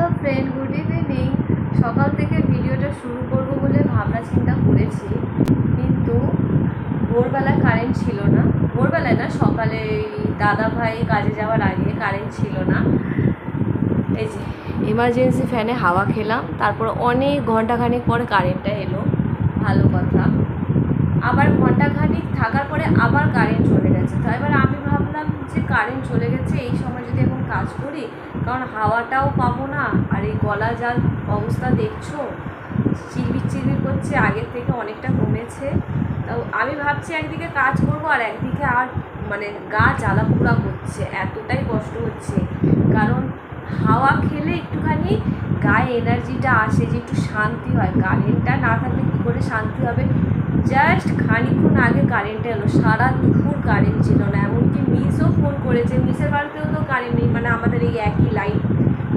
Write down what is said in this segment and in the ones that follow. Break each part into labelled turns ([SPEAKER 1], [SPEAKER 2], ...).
[SPEAKER 1] Hello friend good evening সকাল থেকে ভিডিওটা শুরু করব বলে ভাবনা চিন্তা করেছি। কিন্তু ভোরবেলা কারেন্ট ছিল না। ভোরবেলায় না, সকালে দাদা ভাই কাজে যাওয়ার আগে কারেন্ট ছিল না। এই যে এমার্জেন্সি ফ্যানে হাওয়া খেলাম। তারপর অনেক ঘন্টাখানেক পরে কারেন্টটা এলো। ভালো কথা। আবার ঘন্টাখানিক থাকার পরে আবার কারেন্ট চলে গেছে তো এবার আমি ভাবলাম যে কারেন্ট চলে গেছে, এই সময় যদি এখন কাজ করি, কারণ হাওয়াটাও পাবো না, আর এই গলা যার অবস্থা দেখছ চিরবির চিরবির করছে, আগের থেকে অনেকটা কমেছে। তো আমি ভাবছি একদিকে কাজ করব, আর একদিকে আর মানে গা জ্বালা পোড়া করছে, এতটাই কষ্ট হচ্ছে। কারণ হাওয়া খেলে একটুখানি গায়ে এনার্জিটা আসে, যে একটু শান্তি হয়। কারেন্টটা না থাকলে কী করে শান্তি হবে? জাস্ট খানিক্ষণ আগে কারেন্ট এলো। সারা দুপুর কারেন্ট ছিল না, এমনকি মিসও ফোন করেছে। মিসের বাড়িতেও তো কারেন্ট নেই মানে আমাদের এই একই লাইন।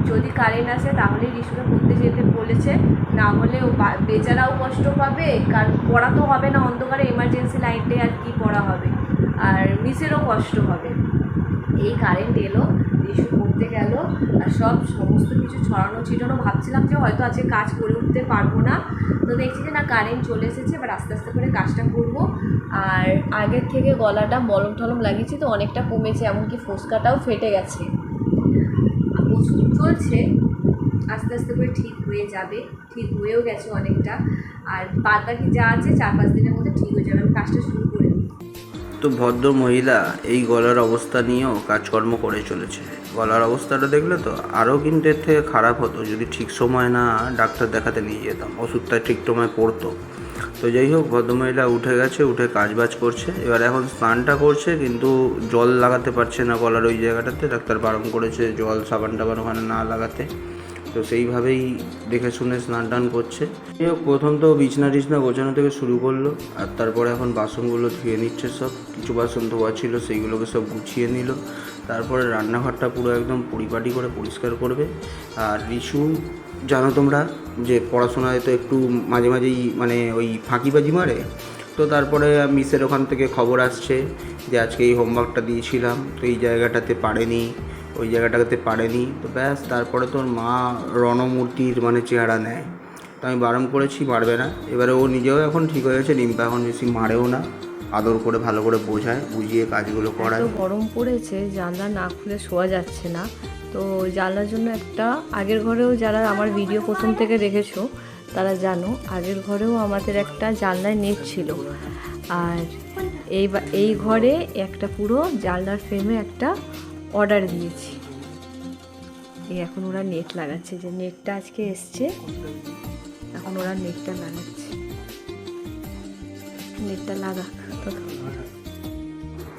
[SPEAKER 1] যদি কারেন্ট আসে তাহলে রিসুকে পড়তে যেতে বলেছে। না হলে ও বেচারাও কষ্ট পাবে। কারণ পড়া তো হবে না, অন্ধকারে এমার্জেন্সি লাইটে আর কি পড়া হবে? আর মিসেরও কষ্ট হবে। এই কারেন্ট এলো রিসু পড়তে গেল, আর সব সমস্ত কিছু ছড়ানো ছিটানো। ভাবছিলাম যে হয়তো আজকে কাজ করে উঠতে পারব না। তো দেখছি যে না কারেন্ট চলে এসেছে, এবার আস্তে আস্তে করে কাজটা করব। আর আগের থেকে গলাটা মলম টলম লাগিয়েছি তো অনেকটা কমেছে, এমনকি ফুসকাটাও ফেটে গেছে। ওষুধ চলছে, আস্তে আস্তে করে ঠিক হয়ে যাবে, ঠিক হয়েও গেছে অনেকটা। আর বাদ বাকি যা আছে চার পাঁচ দিনের মধ্যে ঠিক হয়ে যাবে, আমি কাজটা শুরু করে
[SPEAKER 2] তো ভদ্র মহিলা, এই গলার অবস্থা নিয়েও কাজকর্ম করে চলেছে। গলার অবস্থাটা দেখলে তো আরও কিন্তু এর থেকে খারাপ হতো। যদি ঠিক সময় না ডাক্তার দেখাতে নিয়ে যেতাম, ওষুধটা ঠিক সময় পড়তো। তো যাই হোক ভদ্রমহিলা উঠে গেছে, উঠে কাজবাজ করছে। এবার এখন স্নানটা করছে, কিন্তু জল লাগাতে পারছে না গলার ওই জায়গাটাতে। ডাক্তার বারণ করেছে, জল সাবান টাবান ওখানে না লাগাতে। তো সেইভাবেই দেখে শুনে স্নান টান করছে। প্রথম তো বিছনা টিছনা গোছানো থেকে শুরু করল, আর তারপরে এখন বাসনগুলো ধুয়ে নিচ্ছে সব। কিছু বাসন ধোয়া ছিল, সেইগুলোকে সব গুছিয়ে নিল। তারপরে রান্নাঘরটা পুরো একদম পরিপাটি করে পরিষ্কার করবে। আর রিশু, জানো তোমরা যে পড়াশোনায় তো একটু মাঝে মাঝেই মানে ওই ফাঁকিবাজি মারে? তো তারপরে মিসের ওখান থেকে খবর আসছে যে আজকে এই হোমওয়ার্কটা দিয়েছিলাম, তো এই জায়গাটাতে পারেনি। ওই জায়গাটাতে পারেনি। তো ব্যাস তারপরে তোর মা রণমূর্তির মানে চেহারা নেয়। তো আমি বারণ করেছি মারবে না। এবারে ও নিজেও এখন ঠিক হয়ে গেছে রিম্পা এখন বেশি মারেও না। আদর করে ভালো করে বোঝায় বুঝিয়ে কাজগুলো করায়।
[SPEAKER 1] গরম পড়েছে জানলা না খুলে শোয়া যাচ্ছে না। তো জানলার জন্য একটা আগের ঘরেও যারা আমার ভিডিও প্রথম থেকে দেখেছ তারা জানো আগের ঘরেও আমাদের একটা জানলায় নেট ছিল। আর এই এই ঘরে একটা পুরো জানলার ফ্রেমে একটা অর্ডার দিয়েছি। এই এখন ওরা নেট লাগাচ্ছে, যে নেটটা আজকে এসছে, এখন ওরা নেটটা লাগাচ্ছে। নেটটা লাগাক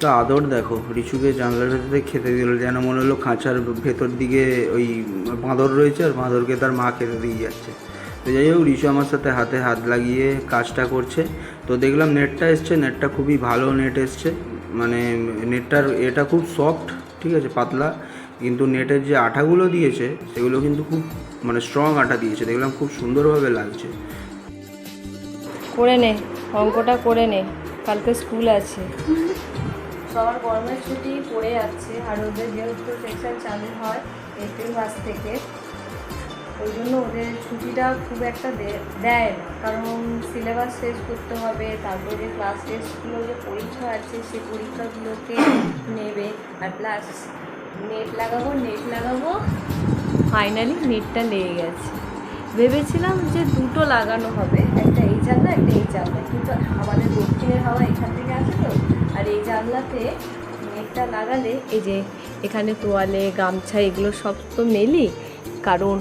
[SPEAKER 1] তো
[SPEAKER 2] আদর দেখো, রিচুকে জানলার ভেতরে খেতে দিল, যেন মনে হলো খাঁচার ভেতর দিকে ওই বাঁদর রয়েছে, আর বাঁদরকে তার মা খেতে দিয়ে যাচ্ছে। তো যাই হোক, রিচু আমার সাথে হাতে হাত লাগিয়ে কাজটা করছে। তো দেখলাম নেটটা এসছে নেটটা খুবই ভালো নেট এসছে। মানে নেটটার এটা খুব সফট ঠিক আছে পাতলা। কিন্তু নেটের যে আঠাগুলো দিয়েছে সেগুলো কিন্তু খুব মানে স্ট্রং আটা দিয়েছে। দেখলাম খুব সুন্দরভাবে লাগছে।
[SPEAKER 1] করে নে অঙ্কটা করে নে। কালকে স্কুল আছে। সবার গরমের ছুটি পড়ে যাচ্ছে আর ওদের যেহেতু সেকশন চালু হয় এপ্রিল মাস থেকে। ওই জন্য ওদের ছুটিটা খুব একটা দেয় না। কারণ সিলেবাস শেষ করতে হবে, তারপরে যে ক্লাস টেস্টগুলো যে পরীক্ষা আছে সেই পরীক্ষাগুলোকে নেবে। আর প্লাস নেট লাগাবো নেট লাগাবো ফাইনালি নেটটা লেগে গেছে। ভেবেছিলাম যে দুটো লাগানো হবে, একটা এই জানলা, একটা এই জানলা। কিন্তু আমাদের দক্ষিণের হাওয়া এখান থেকে আসে তো, আর এই জানলাতে নেটটা লাগালে এই যে এখানে তোয়ালে, গামছা, এগুলো সব তো মেলি। কারণ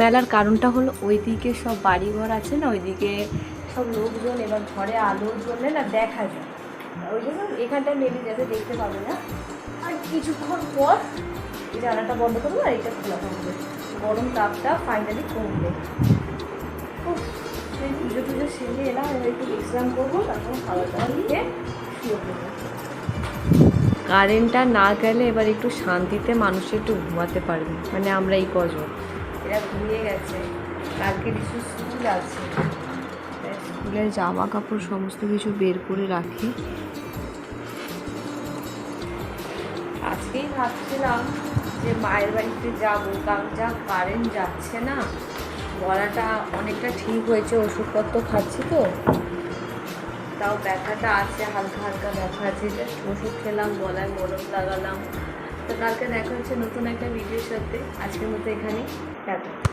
[SPEAKER 1] মেলার কারণটা হলো ওইদিকে সব বাড়িঘর আছে না, ওইদিকে সব লোকজন এবার ঘরে আলো জ্বললে না দেখা যায়। ওই জন্য এখানটা মেলি যাতে দেখতে পাবে না। আর কিছুক্ষণ পর এই জানাটা বন্ধ করব আর এটা খোলা থাকবে। গরম তাপটা ফাইনালি কমবে। পুজো টুজো সেরে এলাম, এবার একটু বিশ্রাম করব, তারপর খাওয়া দাওয়া দিয়ে শুয়ে পড়ব। কারেন্টটা না গেলে এবার একটু শান্তিতে মানুষ একটু ঘুমাতে পারবে। মানে আমরা এই কজন। এরা ঘুমিয়ে গেছে। কালকে কিছু স্কুল আছে। স্কুলের জামা কাপড় সমস্ত কিছু বের করে রাখি। আজকেই ভাবছিলাম যে মায়ের বাড়িতে যাব, কারণ যা কারেন্ট যাচ্ছে না, গলাটা অনেকটা ঠিক হয়েছে, ওষুধপত্র খাচ্ছি তো। তাও ব্যথাটা আছে, হালকা হালকা ব্যথা আছে জাস্ট ওষুধ খেলাম, গলায় মলম লাগালাম। তো কালকে দেখা হচ্ছে নতুন একটা ভিডিওর সাথে। আজকের মতো এখানে টাটা।